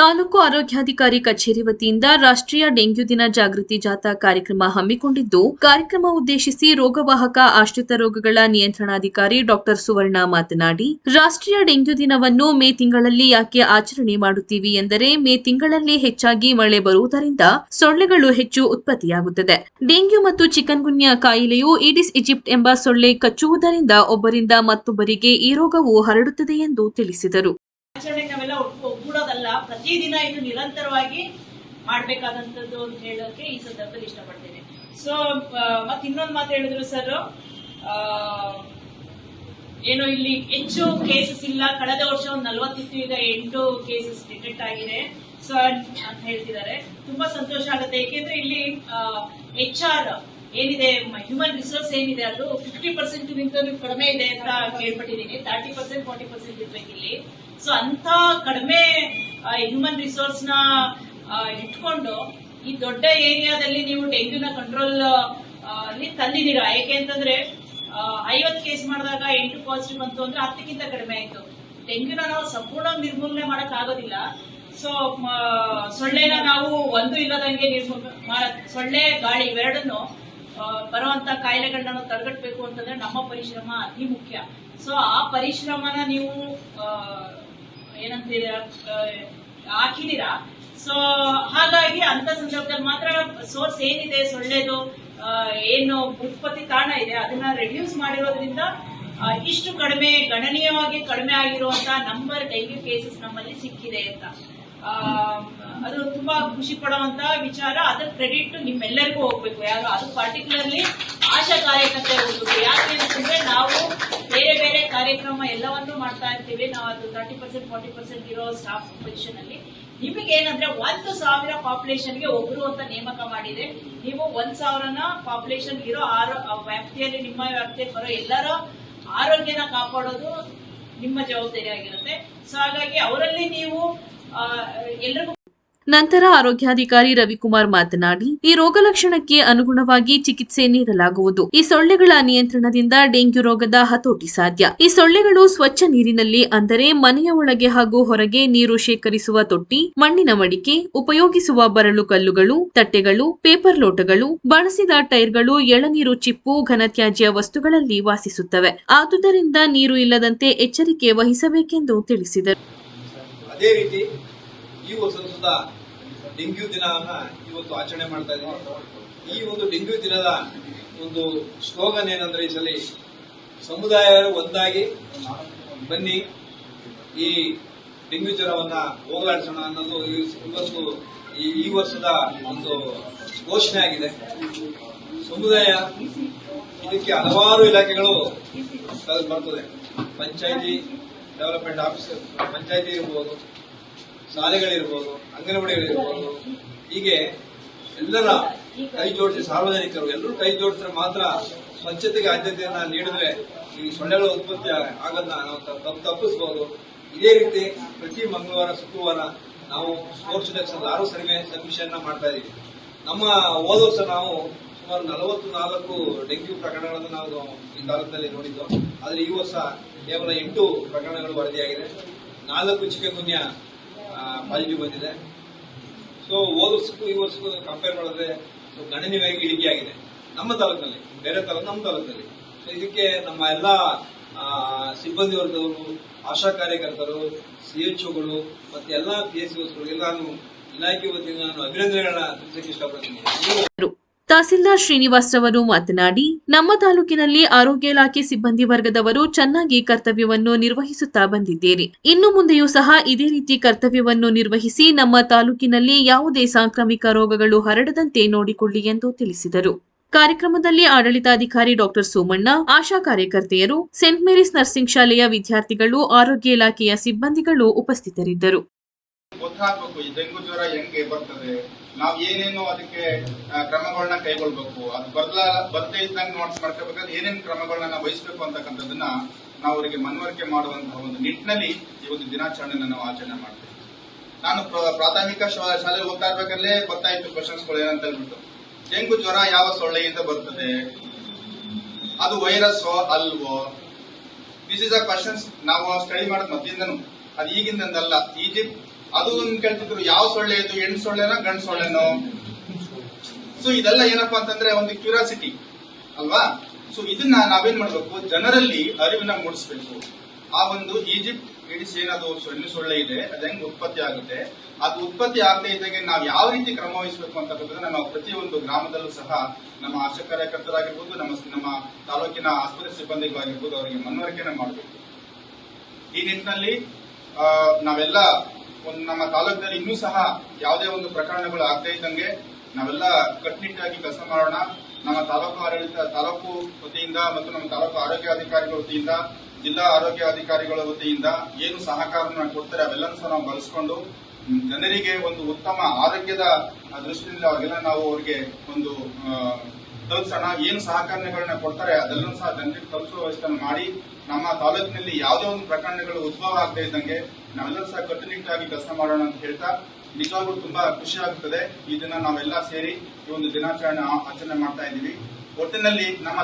ತಾಲೂಕು ಆರೋಗ್ಯಾಧಿಕಾರಿ ಕಚೇರಿ ವತಿಯಿಂದ ರಾಷ್ಟ್ರೀಯ ಡೆಂಗ್ಯೂ ದಿನ ಜಾಗೃತಿ ಜಾಥಾ ಕಾರ್ಯಕ್ರಮ ಹಮ್ಮಿಕೊಂಡಿದ್ದು, ಕಾರ್ಯಕ್ರಮ ಉದ್ದೇಶಿಸಿ ರೋಗವಾಹಕ ಆಶ್ರಿತ ರೋಗಗಳ ನಿಯಂತ್ರಣಾಧಿಕಾರಿ ಡಾಕ್ಟರ್ ಸುವರ್ಣ ಮಾತನಾಡಿ, ರಾಷ್ಟ್ರೀಯ ಡೆಂಗ್ಯೂ ದಿನವನ್ನು ಮೇ ತಿಂಗಳಲ್ಲಿ ಯಾಕೆ ಆಚರಣೆ ಮಾಡುತ್ತೀವಿ ಎಂದರೆ ಮೇ ತಿಂಗಳಲ್ಲಿ ಹೆಚ್ಚಾಗಿ ಮಳೆ ಬರುವುದರಿಂದ ಸೊಳ್ಳೆಗಳು ಹೆಚ್ಚು ಉತ್ಪತ್ತಿಯಾಗುತ್ತದೆ. ಡೆಂಗ್ಯೂ ಮತ್ತು ಚಿಕನ್ ಗುನ್ಯಾ ಕಾಯಿಲೆಯು ಈಡಿಸ್ ಈಜಿಪ್ಟ್ ಎಂಬ ಸೊಳ್ಳೆ ಕಚ್ಚುವುದರಿಂದ ಒಬ್ಬರಿಂದ ಮತ್ತೊಬ್ಬರಿಗೆ ಈ ರೋಗವು ಹರಡುತ್ತದೆ ಎಂದು ತಿಳಿಸಿದರು. ಒಗ್ಗೂಡೋದಲ್ಲ, ಪ್ರತಿದಿನ ಇದು ನಿರಂತರವಾಗಿ ಮಾಡ್ಬೇಕಾದಂಥದ್ದು ಅಂತ ಹೇಳೋಕೆ ಈ ಸಂದರ್ಭದಲ್ಲಿ ಇಷ್ಟಪಡ್ತೇನೆ. ಸೊ ಮತ್ತೆ ಇನ್ನೊಂದು ಮಾತು ಹೇಳಿದ್ರು ಸರ್ ಏನು ಇಲ್ಲಿ ಹೆಚ್ಚು ಕೇಸಸ್ ಇಲ್ಲ, ಕಳೆದ ವರ್ಷ ಒಂದು ನಲ್ವತ್ತಿತ್ತು, ಈಗ ಎಂಟು ಕೇಸಸ್ ಡಿಟೆಕ್ಟ್ ಆಗಿದೆ ಸೊ ಅಂತ ಹೇಳ್ತಿದ್ದಾರೆ. ತುಂಬಾ ಸಂತೋಷ ಆಗುತ್ತೆ. ಏಕೆಂದ್ರೆ ಇಲ್ಲಿ ಎಚ್ ಆರ್ ಏನಿದೆ ಹ್ಯೂಮನ್ ರಿಸೋರ್ಸ್ ಏನಿದೆ ಅದು ಫಿಫ್ಟಿ ಪರ್ಸೆಂಟ್ ಕಡಿಮೆ ಇದೆ ಅಂತ ಕೇಳ್ಪಟ್ಟಿದ್ದೀನಿ. ತರ್ಟಿ ಪರ್ಸೆಂಟ್ ಫಾರ್ಟಿ ಪರ್ಸೆಂಟ್ ಇರ್ಬೇಕು ಇಲ್ಲಿ. ಸೊ ಅಂತ ಕಡಿಮೆ ಹ್ಯೂಮನ್ ರಿಸೋರ್ಸ್ನ ಇಟ್ಕೊಂಡು ಈ ದೊಡ್ಡ ಏರಿಯಾದಲ್ಲಿ ನೀವು ಡೆಂಗ್ಯೂನ ಕಂಟ್ರೋಲ್ ತಂದಿದ್ದೀರಾ? ಯಾಕೆ ಅಂತಂದ್ರೆ ಐವತ್ತು ಕೇಸ್ ಮಾಡಿದಾಗ ಎಂಟು ಪಾಸಿಟಿವ್ ಬಂತು ಅಂದ್ರೆ ಹತ್ತಕ್ಕಿಂತ ಕಡಿಮೆ ಆಯ್ತು. ಡೆಂಗ್ಯೂನ ನಾವು ಸಂಪೂರ್ಣ ನಿರ್ಮೂಲನೆ ಮಾಡಕ್ ಆಗೋದಿಲ್ಲ. ಸೊ ಸೊಳ್ಳೆನ ನಾವು ಒಂದು ಇಲ್ಲದಂಗೆ ನಿರ್ಮೂಲ ಸೊಳ್ಳೆ, ಗಾಳಿ ಇವೆರಡನ್ನು ಬರುವಂತ ಕಾಯಿಲೆಗಳನ್ನ ತಡೆಗಟ್ಟಬೇಕು ಅಂತಂದ್ರೆ ನಮ್ಮ ಪರಿಶ್ರಮ ಅತಿ ಮುಖ್ಯ. ಸೊ ಆ ಪರಿಶ್ರಮನ ನೀವು ಏನಂತೀರ ಹಾಕಿದೀರಾ ಸೊ ಹಾಗಾಗಿ ಅಂತ ಸಂದರ್ಭದಲ್ಲಿ ಮಾತ್ರ ಸೋರ್ಸ್ ಏನಿದೆ, ಸೊಳ್ಳೆದು ಏನು ಉತ್ಪತ್ತಿ ತಾಣ ಇದೆ, ಅದನ್ನ ರೆಡ್ಯೂಸ್ ಮಾಡಿರೋದ್ರಿಂದ ಇಷ್ಟು ಕಡಿಮೆ, ಗಣನೀಯವಾಗಿ ಕಡಿಮೆ ಆಗಿರುವಂತ ನಂಬರ್ ಡೆಂಗ್ಯೂ ಕೇಸಸ್ ನಮ್ಮಲ್ಲಿ ಸಿಕ್ಕಿದೆ ಅಂತ. ಅದು ತುಂಬಾ ಖುಷಿ ಪಡುವಂತ ವಿಚಾರ. ಅದ್ರ ಕ್ರೆಡಿಟ್ ನಿಮ್ಮೆಲ್ಲರಿಗೂ ಹೋಗ್ಬೇಕು. ಯಾರು, ಅದು ಪರ್ಟಿಕ್ಯುಲರ್ಲಿ ಆಶಾ ಕಾರ್ಯಕರ್ತೆ ಹೋಗ್ಬೇಕು ಯಾಕೆ ಅಂತಂದ್ರೆ ನಾವು ಬೇರೆ ಬೇರೆ ಕಾರ್ಯಕ್ರಮ ಎಲ್ಲವನ್ನೂ ಮಾಡ್ತಾ ಇರ್ತೀವಿ. ನಾವು ಅದು ತರ್ಟಿ ಪರ್ಸೆಂಟ್ ಫಾರ್ಟಿ ಪರ್ಸೆಂಟ್ ಇರೋ ಸ್ಟಾಫ್ ಪೊಸಿಷನ್ ಅಲ್ಲಿ. ನಿಮಗೆ ಏನಂದ್ರೆ ಒಂದು ಸಾವಿರ ಪಾಪ್ಯುಲೇಷನ್ಗೆ ಒಬ್ರು ಅಂತ ನೇಮಕ ಮಾಡಿದ್ರೆ ನೀವು ಒಂದ್ ಸಾವಿರನ ಪಾಪ್ಯುಲೇಷನ್ ಇರೋ ಆರೋ ವ್ಯಾಪ್ತಿಯಲ್ಲಿ, ನಿಮ್ಮ ವ್ಯಾಪ್ತಿಯಲ್ಲಿ ಬರೋ ಎಲ್ಲರ ಆರೋಗ್ಯನ ಕಾಪಾಡೋದು ನಿಮ್ಮ ಜವಾಬ್ದಾರಿ ಆಗಿರುತ್ತೆ ಸೊ ಹಾಗಾಗಿ ಅವರಲ್ಲಿ ನೀವು ಆ, ಎಲ್ರಿಗೂ ನಂತರ ಆರೋಗ್ಯಾಧಿಕಾರಿ ರವಿಕುಮಾರ್ ಮಾತನಾಡಿ ಈ ರೋಗ ಲಕ್ಷಣಕ್ಕೆ ಅನುಗುಣವಾಗಿ ಚಿಕಿತ್ಸೆ ನೀಡಲಾಗುವುದು. ಈ ಸೊಳ್ಳೆಗಳ ನಿಯಂತ್ರಣದಿಂದ ಡೆಂಗ್ಯೂ ರೋಗದ ಹತೋಟಿ ಸಾಧ್ಯ. ಈ ಸೊಳ್ಳೆಗಳು ಸ್ವಚ್ಛ ನೀರಿನಲ್ಲಿ ಅಂದರೆ ಮನೆಯ ಒಳಗೆ ಹಾಗೂ ಹೊರಗೆ ನೀರು ಶೇಖರಿಸುವ ತೊಟ್ಟಿ ಮಣ್ಣಿನ ಮಡಿಕೆ ಉಪಯೋಗಿಸುವ ಬರಳು ಕಲ್ಲುಗಳು ತಟ್ಟೆಗಳು ಪೇಪರ್ ಲೋಟಗಳು ಬಳಸಿದ ಟೈರ್ಗಳು ಎಳನೀರು ಚಿಪ್ಪು ಘನತ್ಯಾಜ್ಯ ವಸ್ತುಗಳಲ್ಲಿ ವಾಸಿಸುತ್ತವೆ. ಆದುದರಿಂದ ನೀರು ಇಲ್ಲದಂತೆ ಎಚ್ಚರಿಕೆ ವಹಿಸಬೇಕೆಂದು ತಿಳಿಸಿದರು. ಅದೇ ರೀತಿ ಈ ವರ್ಷದ ಸುಧಾ ಡೆಂಗ್ಯೂ ದಿನವನ್ನ ಇವತ್ತು ಆಚರಣೆ ಮಾಡ್ತಾ ಇದ್ದೀವಿ ಈ ಒಂದು ಡೆಂಗ್ಯೂ ದಿನದ ಒಂದು ಸ್ಲೋಗನ್ ಏನಂದ್ರೆ ಈ ಸಲ ಸಮುದಾಯ ಒಂದಾಗಿ ಬನ್ನಿ, ಈ ಡೆಂಗ್ಯೂ ಜ್ವರವನ್ನ ಹೋಗಲಾಡಿಸೋಣ ಅನ್ನೋದು ಇವತ್ತು ಈ- ವರ್ಷದ ಒಂದು ಘೋಷಣೆ ಆಗಿದೆ. ಸಮುದಾಯ ಇದಕ್ಕೆ ಹಲವಾರು ಇಲಾಖೆಗಳು ಬರ್ತದೆ ಪಂಚಾಯತಿ ಡೆವಲಪ್ಮೆಂಟ್ ಆಫೀಸರ್ ಪಂಚಾಯತಿ ಇರ್ಬೋದು, ಶಾಲೆಗಳಿರ್ಬೋದು, ಅಂಗನವಾಡಿಗಳಿರ್ಬೋದು, ಹೀಗೆ ಎಲ್ಲರ ಕೈ ಜೋಡಿಸಿ ಸಾರ್ವಜನಿಕರು, ಎಲ್ಲರೂ ಕೈ ಜೋಡಿಸಿದ್ರೆ ಮಾತ್ರ ಸ್ವಚ್ಛತೆಗೆ ಆದ್ಯತೆಯನ್ನ ನೀಡಿದ್ರೆ ಈ ಸೊಳ್ಳೆಗಳ ಉತ್ಪತ್ತಿ ಆಗೋದನ್ನ ನಾವು ತಪ್ಪು ತಪ್ಪಿಸ್ಬೋದು. ಇದೇ ರೀತಿ ಪ್ರತಿ ಮಂಗಳವಾರ, ಶುಕ್ರವಾರ ನಾವು ಸ್ಪೋರ್ಟ್ಸ್ ಡೆಕ್ಸ್ ಆರು ಸರ್ವೆ ಸಬ್ಮಿಷನ್ ಮಾಡ್ತಾ ಇದ್ದೀವಿ ನಮ್ಮ ಹೋದ ವರ್ಷ ನಾವು ಸುಮಾರು ನಲವತ್ತು ನಾಲ್ಕು ಡೆಂಗ್ಯೂ ಪ್ರಕರಣಗಳನ್ನು ನಾವು ಈ ತಾಲೂಕಿನಲ್ಲಿ ನೋಡಿದ್ದು. ಆದರೆ ಈ ವರ್ಷ ಕೇವಲ ಎಂಟು ಪ್ರಕರಣಗಳು ವರದಿಯಾಗಿದೆ. ನಾಲ್ಕು ಚಿಕ್ಕಗುನ್ಯ ಪಾಸಿಟಿವ್ ಬಂದಿದೆ. ಸೊ ಹೋದ ವರ್ಷಕ್ಕೂ ಈ ವರ್ಷಕ್ಕೂ ಕಂಪೇರ್ ಮಾಡಿದ್ರೆ ಗಣನೀಯವಾಗಿ ಇಳಿಕೆ ಆಗಿದೆ ನಮ್ಮ ತಾಲೂಕಿನಲ್ಲಿ ಬೇರೆ ತಾಲೂಕು, ನಮ್ಮ ತಾಲೂಕಿನಲ್ಲಿ ಇದಕ್ಕೆ ನಮ್ಮ ಎಲ್ಲ ಸಿಬ್ಬಂದಿ ವರ್ಗದವರು ಆಶಾ ಕಾರ್ಯಕರ್ತರು, ಸಿ ಸಿಎಚ್ಒಗಳು ಮತ್ತೆ ಎಲ್ಲ ಪಿ ಎಸ್ ಸಿ ನಾನು ಇಲಾಖೆ ವತಿಯಿಂದ ನಾನು ಅಭಿನಂದನೆಗಳನ್ನ ತಿಳಿಸಕ್ಕೆ ಇಷ್ಟಪಡ್ತೀನಿ. ತಹಸೀಲ್ದಾರ್ ಶ್ರೀನಿವಾಸ್ ರವರು ಮಾತನಾಡಿ, ನಮ್ಮ ತಾಲೂಕಿನಲ್ಲಿ ಆರೋಗ್ಯ ಇಲಾಖೆ ಸಿಬ್ಬಂದಿ ವರ್ಗದವರು ಚೆನ್ನಾಗಿ ಕರ್ತವ್ಯವನ್ನು ನಿರ್ವಹಿಸುತ್ತಾ ಬಂದಿದ್ದೀರಿ ಇನ್ನು ಮುಂದೆಯೂ ಸಹ ಇದೇ ರೀತಿ ಕರ್ತವ್ಯವನ್ನು ನಿರ್ವಹಿಸಿ ನಮ್ಮ ತಾಲೂಕಿನಲ್ಲಿ ಯಾವುದೇ ಸಾಂಕ್ರಾಮಿಕ ರೋಗಗಳು ಹರಡದಂತೆ ನೋಡಿಕೊಳ್ಳಿ ಎಂದು ತಿಳಿಸಿದರು. ಕಾರ್ಯಕ್ರಮದಲ್ಲಿ ಆಡಳಿತಾಧಿಕಾರಿ ಡಾಕ್ಟರ್ ಸೋಮಣ್ಣ, ಆಶಾ ಕಾರ್ಯಕರ್ತೆಯರು, ಸೆಂಟ್ ಮೇರಿಸ್ ನರ್ಸಿಂಗ್ ಶಾಲೆಯ ವಿದ್ಯಾರ್ಥಿಗಳು, ಆರೋಗ್ಯ ಇಲಾಖೆಯ ಸಿಬ್ಬಂದಿಗಳು ಉಪಸ್ಥಿತರಿದ್ದರು. ನಾವು ಏನೇನು ಅದಕ್ಕೆ ಕ್ರಮಗಳನ್ನ ಕೈಗೊಳ್ಬೇಕು. ಅದು ಬರ್ಲ, ಬರ್ದೇ ಇದ್ದಂಗೆ ನೋಟ್ಸ್ ಮಾಡ್ಕೋಬೇಕಾದ್ರೆ ಏನೇನು ಕ್ರಮಗಳನ್ನ ವಹಿಸ್ಬೇಕು ಅಂತಕ್ಕಂಥದ್ದನ್ನ ನಾವು ಅವರಿಗೆ ಮನವರಿಕೆ ಮಾಡುವಂತಹ ಒಂದು ನಿಟ್ಟಿನಲ್ಲಿ ಈ ಒಂದು ದಿನಾಚರಣೆನ ನಾವು ಆಚರಣೆ ಮಾಡ್ತೀವಿ. ನಾನು ಪ್ರ- ಪ್ರಾಥಮಿಕ ಶಾಲೆಗೆ ಹೋಗ್ತಾ ಇರ್ಬೇಕಾದ್ರೆ ಗೊತ್ತಾಯ್ತು ಕ್ವಶನ್ಸ್ಗಳು ಏನಂತ ಹೇಳ್ಬಿಟ್ಟು. ಡೆಂಗು ಜ್ವರ ಯಾವ ಸೊಳ್ಳೆಯಿಂದ ಬರ್ತದೆ? ಅದು ವೈರಸ್ ಅಲ್ವೋ? ದಿಸ್ ಇಸ್ ಅ ಕ್ವಶನ್ಸ್ ನಾವು ಸ್ಟಡಿ ಮಾಡೋದು ಮತ್ತಿಂದನು ಅದು ಈಗಿಂದಲ್ಲ ಈಜಿಪ್ಟ್ ಅದು ಒಂದು ಕೇಳ್ತಿದ್ರು, ಯಾವ ಸೊಳ್ಳೆ ಇದು? ಹೆಣ್ಣು ಸೊಳ್ಳೆನ ಗಂಡು ಸೊಳ್ಳೆನೋ? ಸೊ ಇದೆಲ್ಲ ಏನಪ್ಪಾ ಅಂತಂದ್ರೆ ಒಂದು ಕ್ಯೂರಿಯಾಸಿಟಿ ಅಲ್ವಾ? ಸೊ ಇದನ್ನ ನಾವೇನ್ ಮಾಡ್ಬೇಕು? ಜನರಲ್ಲಿ ಅರಿವಿನ ಮೂಡಿಸ್ಬೇಕು. ಆ ಒಂದು ಈಜಿಪ್ಟ್ ಇಡಿಸ್ ಏನದು ಸೊಳ್ಳೆ ಸೊಳ್ಳೆ ಇದೆ, ಅದು ಹೆಂಗ್ ಉತ್ಪತ್ತಿ ಆಗುತ್ತೆ? ಅದು ಉತ್ಪತ್ತಿ ಆಗದೆ ಇದ್ದಾಗ ನಾವು ಯಾವ ರೀತಿ ಕ್ರಮ ಅಂತ ಅಂತಕ್ಕಂಥದ್ದನ್ನ ನಾವು ಪ್ರತಿಯೊಂದು ಗ್ರಾಮದಲ್ಲೂ ಸಹ ನಮ್ಮ ಆಶಾ ಕಾರ್ಯಕರ್ತರಾಗಿರ್ಬೋದು, ನಮ್ಮ ನಮ್ಮ ತಾಲೂಕಿನ ಆಸ್ಪತ್ರೆ ಸಿಬ್ಬಂದಿಗಳಾಗಿರ್ಬೋದು, ಅವರಿಗೆ ಮನವರಿಕೆನ ಮಾಡಬೇಕು. ಈ ನಿಟ್ಟಿನಲ್ಲಿ ನಾವೆಲ್ಲ ಒಂದು ನಮ್ಮ ತಾಲೂಕಿನಲ್ಲಿ ಇನ್ನೂ ಸಹ ಯಾವುದೇ ಒಂದು ಪ್ರಕರಣಗಳು ಆಗದೇ ಇದ್ದಂಗೆ ನಾವೆಲ್ಲ ಕಟ್ಟುನಿಟ್ಟಾಗಿ ಕೆಲಸ ಮಾಡೋಣ. ನಮ್ಮ ತಾಲೂಕು ಆಡಳಿತ, ತಾಲೂಕು ವತಿಯಿಂದ ಮತ್ತು ನಮ್ಮ ತಾಲೂಕು ಆರೋಗ್ಯ ಅಧಿಕಾರಿಗಳ ವತಿಯಿಂದ, ಜಿಲ್ಲಾ ಆರೋಗ್ಯ ಅಧಿಕಾರಿಗಳ ವತಿಯಿಂದ ಏನು ಸಹಕಾರನ ಕೊಡ್ತಾರೆ ಅವೆಲ್ಲನೂ ಸಹ ನಾವು ಬಳಸ್ಕೊಂಡು ಜನರಿಗೆ ಒಂದು ಉತ್ತಮ ಆರೋಗ್ಯದ ದೃಷ್ಟಿಯಿಂದ ಅವಾಗೆಲ್ಲ ನಾವು ಅವರಿಗೆ ಒಂದು ತಲುಪಿಸೋಣ. ಏನು ಸಹಕಾರಗಳನ್ನ ಕೊಡ್ತಾರೆ ಅದೆಲ್ಲನೂ ಸಹ ಜನರಿಗೆ ತಲುಪಿಸುವ ವ್ಯವಸ್ಥೆ ಮಾಡಿ ನಮ್ಮ ತಾಲೂಕಿನಲ್ಲಿ ಯಾವುದೇ ಒಂದು ಪ್ರಕರಣಗಳು ಉದ್ಭವ ಆಗದೆ ಇದ್ದಂಗೆ ನಾವೆಲ್ಲರೂ ಸಹ ಕಟ್ಟುನಿಟ್ಟಾಗಿ ಕೆಲಸ ಮಾಡೋಣ ಅಂತ ಹೇಳ್ತಾ ನಿಜವಾಗ್ಲೂ ತುಂಬಾ ಖುಷಿ ಆಗುತ್ತದೆ ಈ ದಿನ ನಾವೆಲ್ಲ ಸೇರಿ ಈ ಒಂದು ದಿನಾಚರಣೆ ಆಚರಣೆ ಮಾಡ್ತಾ ಇದ್ದೀವಿ. ಒಟ್ಟಿನಲ್ಲಿ ನಮ್ಮ